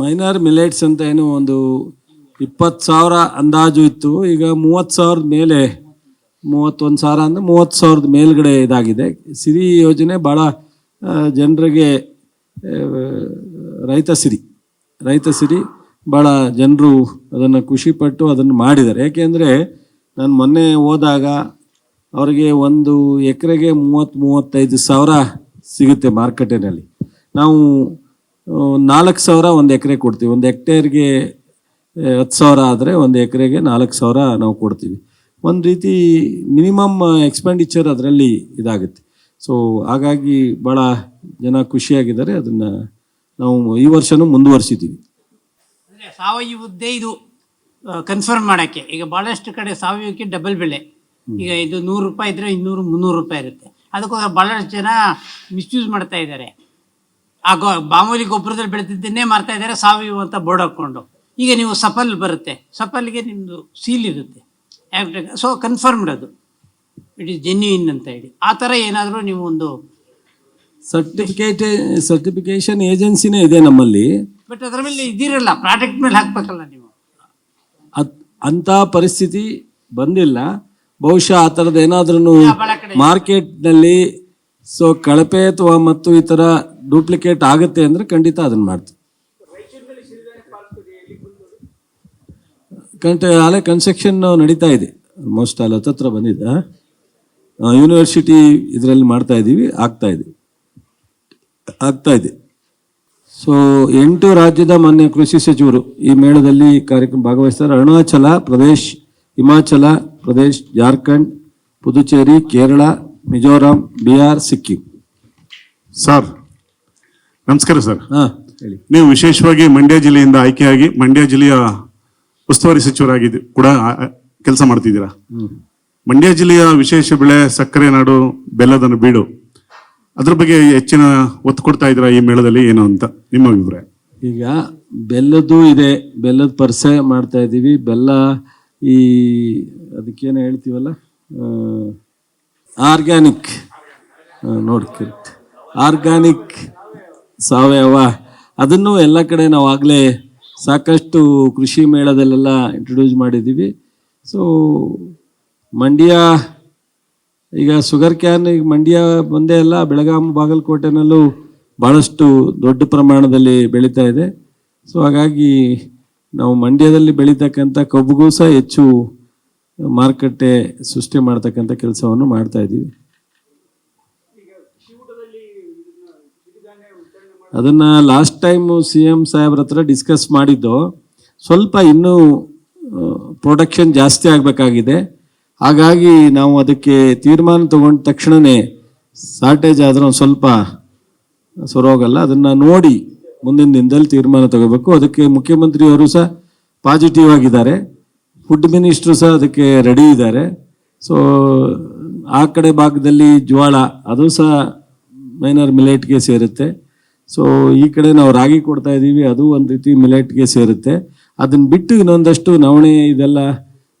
Minor millets ಅಂತ ಏನು ಒಂದು ಇಪ್ಪತ್ತು ಸಾವಿರ ಅಂದಾಜು ಇತ್ತು. ಈಗ ಮೂವತ್ತು ಸಾವಿರದ ಮೇಲೆ, ಮೂವತ್ತೊಂದು ಸಾವಿರ ಅಂದರೆ ಮೂವತ್ತು ಸಾವಿರದ ಮೇಲ್ಗಡೆ ಇದಾಗಿದೆ. ಸಿರಿ ಯೋಜನೆ ಭಾಳ ಜನರಿಗೆ ರೈತ ಸಿರಿ ರೈತ ಸಿರಿ ಭಾಳ ಜನರು ಅದನ್ನು ಖುಷಿಪಟ್ಟು ಅದನ್ನು ಮಾಡಿದ್ದಾರೆ. ಯಾಕೆಂದರೆ ನಾನು ಮೊನ್ನೆ ಹೋದಾಗ ಅವರಿಗೆ ಒಂದು ಎಕರೆಗೆ ಮೂವತ್ತು, ಮೂವತ್ತೈದು ಸಾವಿರ ಸಿಗುತ್ತೆ ಮಾರುಕಟ್ಟೆಯಲ್ಲಿ ನಾವು ನಾಲ್ಕು ಸಾವಿರ ಒಂದು ಎಕರೆ ಕೊಡ್ತೀವಿ. ಒಂದು ಹೆಕ್ಟೇರ್ಗೆ ಹತ್ತು ಸಾವಿರ ಆದರೆ ಒಂದು ಎಕರೆಗೆ ನಾಲ್ಕು ಸಾವಿರ ನಾವು ಕೊಡ್ತೀವಿ. ಒಂದು ರೀತಿ ಮಿನಿಮಮ್ ಎಕ್ಸ್ಪೆಂಡಿಚರ್ ಅದರಲ್ಲಿ ಇದಾಗುತ್ತೆ. ಸೊ ಹಾಗಾಗಿ ಭಾಳ ಜನ ಖುಷಿಯಾಗಿದ್ದಾರೆ. ಅದನ್ನು ನಾವು ಈ ವರ್ಷನೂ ಮುಂದುವರಿಸಿದ್ದೀವಿ ಅಂದರೆ ಸಾವಯವದ್ದೇ ಇದು ಕನ್ಫರ್ಮ್ ಮಾಡೋಕ್ಕೆ. ಈಗ ಭಾಳಷ್ಟು ಕಡೆ ಸಾವಯವಕ್ಕೆ ಡಬಲ್ ಬೆಲೆ. ಈಗ ಇದು ನೂರು ರೂಪಾಯಿ ಇದ್ದರೆ ಇನ್ನೂರು ಮುನ್ನೂರು ರೂಪಾಯಿ ಇರುತ್ತೆ. ಅದಕ್ಕೋಸ್ಕರ ಭಾಳಷ್ಟು ಜನ ಮಿಸ್ಯೂಸ್ ಮಾಡ್ತಾ ಇದ್ದಾರೆ. ಆ ಗೊ ಮಾಮೂಲಿ ಗೊಬ್ಬರದಲ್ಲಿ ಬೆಳೆದಿದ್ದನ್ನೇ ಮಾರ್ತಾ ಇದ್ದಾರೆ ಸಾವಯವ ಅಂತ ಬೋರ್ಡ್ ಹಾಕ್ಕೊಂಡು. ಈಗ ನೀವು ಸಫಲ್ ಬರುತ್ತೆ. ಸಫಲ್ಗೆ ನಿಮ್ಮದು ಸೀಲ್ ಇರುತ್ತೆ. ಸೊ ಕನ್ಫರ್ಮ್ಡ್ ಅದು. ಇಟ್ ಈಸ್ ಜೆನ್ಯೂನ್ ಅಂತ ಹೇಳಿ. ಆ ಥರ ಏನಾದರೂ ನೀವು ಒಂದು ಸರ್ಟಿಫಿಕೇಟ್ ಸರ್ಟಿಫಿಕೇಶನ್ ಏಜೆನ್ಸಿನೇ ಇದೆ ನಮ್ಮಲ್ಲಿ. ಬಟ್ ಅದರ ಮೇಲೆ ಇದಿರಲ್ಲ. ಪ್ರಾಡಕ್ಟ್ ಮೇಲೆ ಹಾಕ್ಬೇಕಲ್ಲ ನೀವು. ಅದ್ ಅಂಥ ಪರಿಸ್ಥಿತಿ ಬಂದಿಲ್ಲ. ಬಹುಶಃ ಆ ಥರದ್ದು ಏನಾದ್ರೂ ಮಾರ್ಕೆಟ್ನಲ್ಲಿ ಸೊ ಕಳಪೆ ಅಥವಾ ಮತ್ತು ಈ ಥರ ಡೂಪ್ಲಿಕೇಟ್ ಆಗುತ್ತೆ ಅಂದರೆ ಖಂಡಿತ ಅದನ್ನು ಮಾಡ್ತೀವಿ. ಕಂಟ ಅಲ್ಲೇ ಕನ್ಸ್ಟ್ರಕ್ಷನ್ ನಡೀತಾ ಇದೆ. ಮೋಸ್ಟ್ ಆಲ್ ಹತ್ತತ್ರ ಬಂದಿದೆ. ಯೂನಿವರ್ಸಿಟಿ ಇದರಲ್ಲಿ ಮಾಡ್ತಾ ಇದ್ದೀವಿ, ಆಗ್ತಾ ಇದೆ. ಆಗ್ತಾ ಇದೆ. ಸೊ ಎಂಟು ರಾಜ್ಯದ ಮಾನ್ಯ ಕೃಷಿ ಸಚಿವರು ಈ ಮೇಳದಲ್ಲಿ ಕಾರ್ಯಕ್ರಮ ಭಾಗವಹಿಸ್ತಾರೆ. ಅರುಣಾಚಲ ಪ್ರದೇಶ್, ಹಿಮಾಚಲ ಪ್ರದೇಶ್, ಜಾರ್ಖಂಡ್, ಪುದುಚೇರಿ, ಕೇರಳ, ಮಿಜೋರಾಂ, ಬಿಹಾರ್, ಸಿಕ್ಕಿಂ. ಸರ್ ನಮಸ್ಕಾರ ಸರ್. ಹಾಂ ಹೇಳಿ. ನೀವು ವಿಶೇಷವಾಗಿ ಮಂಡ್ಯ ಜಿಲ್ಲೆಯಿಂದ ಆಯ್ಕೆಯಾಗಿ ಮಂಡ್ಯ ಜಿಲ್ಲೆಯ ಉಸ್ತುವಾರಿ ಸಚಿವರಾಗಿ ಕೂಡ ಕೆಲಸ ಮಾಡ್ತಿದ್ದೀರಾ? ಮಂಡ್ಯ ಜಿಲ್ಲೆಯ ವಿಶೇಷ ಬೆಳೆ ಸಕ್ಕರೆ ನಾಡು ಬೆಲ್ಲದನ್ನು ಬೀಡು. ಅದ್ರ ಬಗ್ಗೆ ಹೆಚ್ಚಿನ ಒತ್ತು ಕೊಡ್ತಾ ಇದ್ದೀರಾ ಈ ಮೇಳದಲ್ಲಿ ಏನು ಅಂತ ನಿಮ್ಮ ಅಭಿಪ್ರಾಯ? ಈಗ ಬೆಲ್ಲದ್ದು ಇದೆ ಬೆಲ್ಲದ ಪರ್ಸೆ ಮಾಡ್ತಾ ಇದ್ದೀವಿ. ಬೆಲ್ಲ ಈ ಅದಕ್ಕೇನು ಹೇಳ್ತೀವಲ್ಲ? ಆರ್ಗ್ಯಾನಿಕ್. ನೋಡಿ ಆರ್ಗ್ಯಾನಿಕ್ ಸಾವಯವ ಅದನ್ನು ಎಲ್ಲ ಕಡೆ ನಾವು ಆಗಲೇ ಸಾಕಷ್ಟು ಕೃಷಿ ಮೇಳದಲ್ಲೆಲ್ಲ ಇಂಟ್ರೊಡ್ಯೂಸ್ ಮಾಡಿದ್ದೀವಿ. ಸೊ ಮಂಡ್ಯ, ಈಗ ಶುಗರ್ ಕ್ಯಾನ್ ಈಗ ಮಂಡ್ಯ ಒಂದೇ ಅಲ್ಲ, ಬೆಳಗಾಂ, ಬಾಗಲಕೋಟೆನಲ್ಲೂ ಭಾಳಷ್ಟು ದೊಡ್ಡ ಪ್ರಮಾಣದಲ್ಲಿ ಬೆಳೀತಾ ಇದೆ. ಸೊ ಹಾಗಾಗಿ ನಾವು ಮಂಡ್ಯದಲ್ಲಿ ಬೆಳೀತಕ್ಕಂಥ ಕಬ್ಬುಗೂ ಸಹ ಹೆಚ್ಚು ಮಾರುಕಟ್ಟೆ ಸೃಷ್ಟಿ ಮಾಡ್ತಕ್ಕಂಥ ಕೆಲಸವನ್ನು ಮಾಡ್ತಾ ಇದ್ದೀವಿ. ಅದನ್ನ ಲಾಸ್ಟ್ ಟೈಮ್ ಸಿ ಎಂ ಸಾಹೇಬ್ರ ಹತ್ರ ಡಿಸ್ಕಸ್ ಮಾಡಿದ್ದು, ಸ್ವಲ್ಪ ಇನ್ನೂ ಪ್ರೊಡಕ್ಷನ್ ಜಾಸ್ತಿ ಆಗಬೇಕಾಗಿದೆ. ಹಾಗಾಗಿ ನಾವು ಅದಕ್ಕೆ ತೀರ್ಮಾನ ತಗೊಂಡ ತಕ್ಷಣವೇ ಶಾರ್ಟೇಜ್ ಆದರೆ ಒಂದು ಸ್ವಲ್ಪ ಸರೋಗಲ್ಲ. ಅದನ್ನು ನೋಡಿ ಮುಂದಿನ ದಿನದಲ್ಲಿ ತೀರ್ಮಾನ ತಗೋಬೇಕು. ಅದಕ್ಕೆ ಮುಖ್ಯಮಂತ್ರಿಯವರು ಸಹ ಪಾಸಿಟಿವ್ ಆಗಿದ್ದಾರೆ. ಫುಡ್ ಮಿನಿಸ್ಟ್ರು ಸಹ ಅದಕ್ಕೆ ರೆಡಿ ಇದ್ದಾರೆ. ಸೊ ಆ ಕಡೆ ಭಾಗದಲ್ಲಿ ಜ್ವಾಳ, ಅದು ಸಹ ಮೈನರ್ ಮಿಲೆಟ್ಗೆ ಸೇರುತ್ತೆ. ಸೊ ಈ ಕಡೆ ನಾವು ರಾಗಿ ಕೊಡ್ತಾ ಇದ್ದೀವಿ. ಅದು ಒಂದು ರೀತಿ ಮಿಲೆಟ್ಗೆ ಸೇರುತ್ತೆ. ಅದನ್ನ ಬಿಟ್ಟು ಇನ್ನೊಂದಷ್ಟು ನವಣೆ ಇದೆಲ್ಲ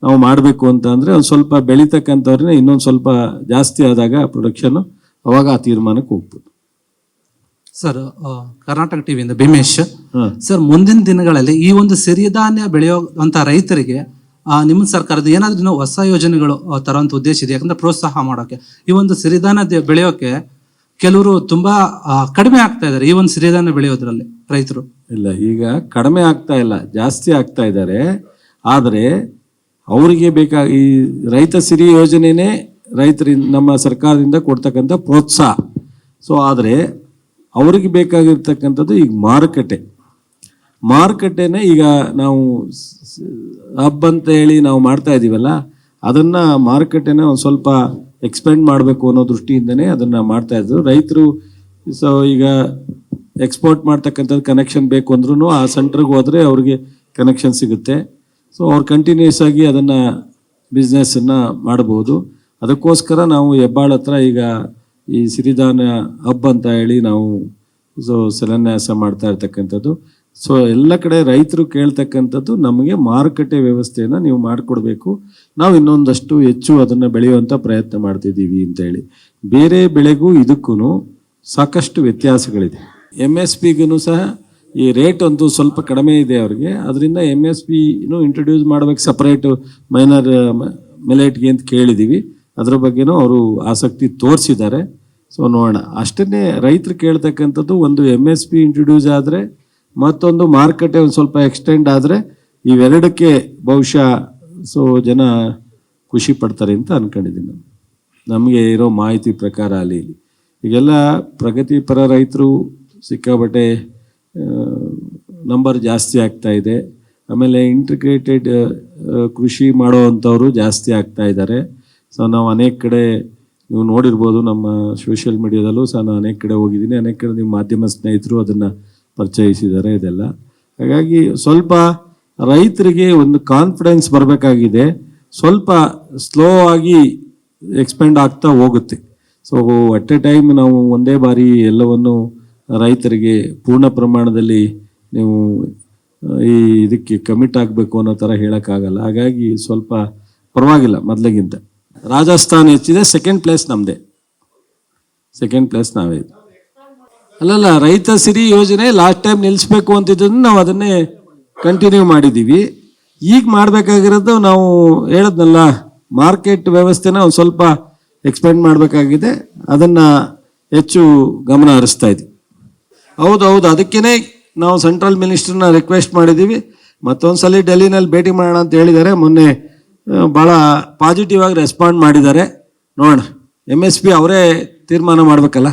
ನಾವು ಮಾಡಬೇಕು ಅಂತ ಅಂದರೆ ಒಂದು ಸ್ವಲ್ಪ ಬೆಳೀತಕ್ಕಂಥವ್ರನ್ನ ಇನ್ನೊಂದು ಸ್ವಲ್ಪ ಜಾಸ್ತಿ ಆದಾಗ ಪ್ರೊಡಕ್ಷನ್ ಅವಾಗ ಆ ತೀರ್ಮಾನಕ್ಕೆ ಹೋಗ್ಬೋದು. ಸರ್ ಕರ್ನಾಟಕ ಟಿವಿಯಿಂದ ಭೀಮೇಶ್. ಸರ್ ಮುಂದಿನ ದಿನಗಳಲ್ಲಿ ಈ ಒಂದು ಸಿರಿಧಾನ್ಯ ಅಂತ ರೈತರಿಗೆ ನಿಮ್ಮ ಸರ್ಕಾರದ ಏನಾದ್ರೂ ಹೊಸ ಯೋಜನೆಗಳು ತರುವಂತ ಉದ್ದೇಶ ಇದೆ ಯಾಕಂದ್ರೆ ಪ್ರೋತ್ಸಾಹ ಮಾಡೋಕೆ. ಈ ಒಂದು ಸಿರಿಧಾನ್ಯ ಬೆಳೆಯೋಕೆ ಕೆಲವರು ತುಂಬಾ ಕಡಿಮೆ ಆಗ್ತಾ ಇದ್ದಾರೆ ಈ ಒಂದು ಸಿರಿಧಾನ್ಯ ಬೆಳೆಯೋದ್ರಲ್ಲಿ ರೈತರು. ಇಲ್ಲ, ಈಗ ಕಡಿಮೆ ಆಗ್ತಾ ಇಲ್ಲ, ಜಾಸ್ತಿ ಆಗ್ತಾ ಇದ್ದಾರೆ. ಆದರೆ ಅವರಿಗೆ ಬೇಕಾ, ಈ ರೈತ ಸಿರಿ ಯೋಜನೆನೇ ರೈತರಿಂದ, ನಮ್ಮ ಸರ್ಕಾರದಿಂದ ಕೊಡ್ತಕ್ಕಂಥ ಪ್ರೋತ್ಸಾಹ. ಸೊ ಆದರೆ ಅವರಿಗೆ ಬೇಕಾಗಿರ್ತಕ್ಕಂಥದ್ದು ಈಗ ಮಾರುಕಟ್ಟೆ. ಮಾರುಕಟ್ಟೆನೇ ಈಗ ನಾವು ಹಬ್ ಅಂತ ಹೇಳಿ ನಾವು ಮಾಡ್ತಾ ಇದ್ದೀವಲ್ಲ ಅದನ್ನು ಮಾರುಕಟ್ಟೆನ ಒಂದು ಸ್ವಲ್ಪ ಎಕ್ಸ್ಪೆಂಡ್ ಮಾಡಬೇಕು ಅನ್ನೋ ದೃಷ್ಟಿಯಿಂದನೇ ಅದನ್ನ ಮಾಡ್ತಾ ಇದ್ರು. ರೈತರು ಸೊ ಈಗ ಎಕ್ಸ್ಪೋರ್ಟ್ ಮಾಡ್ತಕ್ಕಂಥದ್ದು ಕನೆಕ್ಷನ್ ಬೇಕು ಅಂದ್ರೂ ಆ ಸೆಂಟ್ರಿಗೆ ಹೋದ್ರೆ ಅವ್ರಿಗೆ ಕನೆಕ್ಷನ್ ಸಿಗುತ್ತೆ. ಸೊ ಅವ್ರು ಕಂಟಿನ್ಯೂಸ್ ಆಗಿ ಅದನ್ನ ಬಿಸ್ನೆಸ್ಸನ್ನು ಮಾಡಬಹುದು ಅದಕ್ಕೋಸ್ಕರ ನಾವು ಹೆಬ್ಬಾಳ ಹತ್ರ ಈಗ ಈ ಸಿರಿಧಾನ್ಯ ಹಬ್ ಅಂತ ಹೇಳಿ ನಾವು ಸೊ ಶಿಲಾನ್ಯಾಸ ಮಾಡ್ತಾ ಇರ್ತಕ್ಕಂಥದ್ದು. ಸೊ ಎಲ್ಲ ಕಡೆ ರೈತರು ಕೇಳ್ತಕ್ಕಂಥದ್ದು ನಮಗೆ ಮಾರುಕಟ್ಟೆ ವ್ಯವಸ್ಥೆಯನ್ನು ನೀವು ಮಾಡಿಕೊಡ್ಬೇಕು. ನಾವು ಇನ್ನೊಂದಷ್ಟು ಹೆಚ್ಚು ಅದನ್ನು ಬೆಳೆಯುವಂಥ ಪ್ರಯತ್ನ ಮಾಡ್ತಿದ್ದೀವಿ ಅಂತೇಳಿ. ಬೇರೆ ಬೆಳೆಗೂ ಇದಕ್ಕೂ ಸಾಕಷ್ಟು ವ್ಯತ್ಯಾಸಗಳಿದೆ. ಎಂ ಎಸ್ ಪಿಗೂ ಸಹ ಈ ರೇಟ್ ಅಂತೂ ಸ್ವಲ್ಪ ಕಡಿಮೆ ಇದೆ ಅವ್ರಿಗೆ. ಅದರಿಂದ ಎಂ ಎಸ್ ಪಿನೂ ಇಂಟ್ರೊಡ್ಯೂಸ್ ಮಾಡಬೇಕು ಸಪ್ರೇಟು ಮೈನರ್ ಮಿಲೇಟ್ಗೆ ಅಂತ ಕೇಳಿದ್ದೀವಿ ಅದರ ಬಗ್ಗೆನೂ ಅವರು ಆಸಕ್ತಿ ತೋರಿಸಿದ್ದಾರೆ. ಸೊ ನೋಡೋಣ. ಅಷ್ಟನ್ನೇ ರೈತರು ಕೇಳ್ತಕ್ಕಂಥದ್ದು ಒಂದು ಎಂ ಎಸ್ ಪಿ ಇಂಟ್ರೊಡ್ಯೂಸ್ ಆದರೆ ಮತ್ತೊಂದು ಮಾರುಕಟ್ಟೆ ಒಂದು ಸ್ವಲ್ಪ ಎಕ್ಸ್ಟೆಂಡ್ ಆದರೆ ಇವೆರಡಕ್ಕೆ ಬಹುಶಃ ಸೊ ಜನ ಖುಷಿ ಪಡ್ತಾರೆ ಅಂತ ಅಂದ್ಕೊಂಡಿದ್ದೀನಿ ನಮಗೆ ಇರೋ ಮಾಹಿತಿ ಪ್ರಕಾರ ಅಲ್ಲಿ ಇಲ್ಲಿ. ಈಗೆಲ್ಲ ಪ್ರಗತಿಪರ ರೈತರು ಸಿಕ್ಕಾಬಟ್ಟೆ ನಂಬರ್ ಜಾಸ್ತಿ ಆಗ್ತಾ ಇದೆ. ಆಮೇಲೆ ಇಂಟಿಗ್ರೇಟೆಡ್ ಕೃಷಿ ಮಾಡೋವಂಥವ್ರು ಜಾಸ್ತಿ ಆಗ್ತಾ ಇದ್ದಾರೆ. ಸೊ ನಾವು ಅನೇಕ ಕಡೆ ನೀವು ನೋಡಿರ್ಬೋದು ನಮ್ಮ ಸೋಷಿಯಲ್ ಮೀಡಿಯಾದಲ್ಲೂ ಸಹ ನಾನು ಅನೇಕ ಕಡೆ ಹೋಗಿದ್ದೀನಿ. ಅನೇಕ ಕಡೆ ನಿಮ್ಮ ಮಾಧ್ಯಮ ಸ್ನೇಹಿತರು ಅದನ್ನು ಪರಿಚಯಿಸಿದ್ದಾರೆ ಇದೆಲ್ಲ. ಹಾಗಾಗಿ ಸ್ವಲ್ಪ ರೈತರಿಗೆ ಒಂದು ಕಾನ್ಫಿಡೆನ್ಸ್ ಬರಬೇಕಾಗಿದೆ. ಸ್ವಲ್ಪ ಸ್ಲೋ ಆಗಿ ಎಕ್ಸ್ಪೆಂಡ್ ಆಗ್ತಾ ಹೋಗುತ್ತೆ. ಸೊ ಅಟ್ ಎ ಟೈಮ್ ನಾವು ಒಂದೇ ಬಾರಿ ಎಲ್ಲವನ್ನು ರೈತರಿಗೆ ಪೂರ್ಣ ಪ್ರಮಾಣದಲ್ಲಿ ನೀವು ಈ ಇದಕ್ಕೆ ಕಮಿಟ್ ಆಗಬೇಕು ಅನ್ನೋ ಥರ ಹೇಳೋಕ್ಕಾಗಲ್ಲ. ಹಾಗಾಗಿ ಸ್ವಲ್ಪ ಪರವಾಗಿಲ್ಲ ಮೊದಲಿಗಿಂತ. ರಾಜಸ್ಥಾನ್ ಹೆಚ್ಚಿದೆ ಸೆಕೆಂಡ್ ಪ್ಲೇಸ್ ನಮ್ಮದೇ ಸೆಕೆಂಡ್ ಪ್ಲೇಸ್ ನಾವೇ. ಅಲ್ಲಲ್ಲ, ರೈತ ಸಿರಿ ಯೋಜನೆ ಲಾಸ್ಟ್ ಟೈಮ್ ನಿಲ್ಲಿಸ್ಬೇಕು ಅಂತಿದ್ದನ್ನು ನಾವು ಅದನ್ನೇ ಕಂಟಿನ್ಯೂ ಮಾಡಿದ್ದೀವಿ. ಈಗ ಮಾಡಬೇಕಾಗಿರೋದು ನಾವು ಹೇಳದ್ನಲ್ಲ ಮಾರ್ಕೆಟ್ ವ್ಯವಸ್ಥೆನ ಒಂದು ಸ್ವಲ್ಪ ಎಕ್ಸ್ಪೆಂಡ್ ಮಾಡಬೇಕಾಗಿದೆ. ಅದನ್ನು ಹೆಚ್ಚು ಗಮನ ಹರಿಸ್ತಾ ಇದ್ದೀವಿ. ಹೌದು ಹೌದು ಅದಕ್ಕೇ ನಾವು ಸೆಂಟ್ರಲ್ ಮಿನಿಸ್ಟರ್ನ ರಿಕ್ವೆಸ್ಟ್ ಮಾಡಿದ್ದೀವಿ. ಮತ್ತೊಂದ್ಸಲಿ ಡೆಲ್ಲಿನಲ್ಲಿ ಭೇಟಿ ಮಾಡೋಣ ಅಂತ ಹೇಳಿದ್ದಾರೆ. ಮೊನ್ನೆ ಭಾಳ ಪಾಸಿಟಿವ್ ಆಗಿ ರೆಸ್ಪಾಂಡ್ ಮಾಡಿದ್ದಾರೆ. ನೋಡೋಣ ಎಂ ಎಸ್ ಪಿ ಅವರೇ ತೀರ್ಮಾನ ಮಾಡಬೇಕಲ್ಲ?